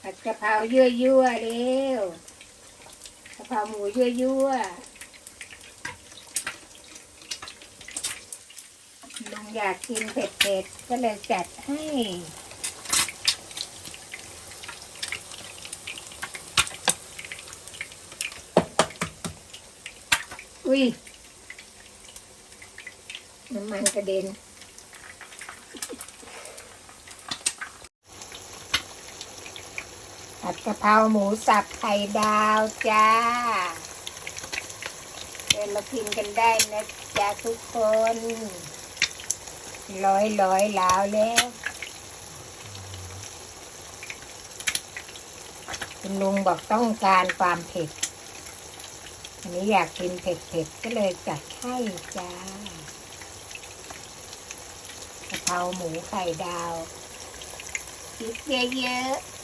ผัดกะเพรายั่วยั่วเร็วกะเพราหมูยั่วยั่วลุงอยากกินเผ็ดๆก็เลยจัดให้อุ้ยน้ำมันกระเด็น ผัดกะเพราหมูสับไข่ดาวจ้าเดินมากินกันได้นะจ้าทุกคนร้อยร้อยลาวแล้วคุณลุงบอกต้องการความเผ็ด อันนี้อยากกินเผ็ดๆก็เลยจัดให้จ้ากะเพราหมูไข่ดาวพริกเยอะๆ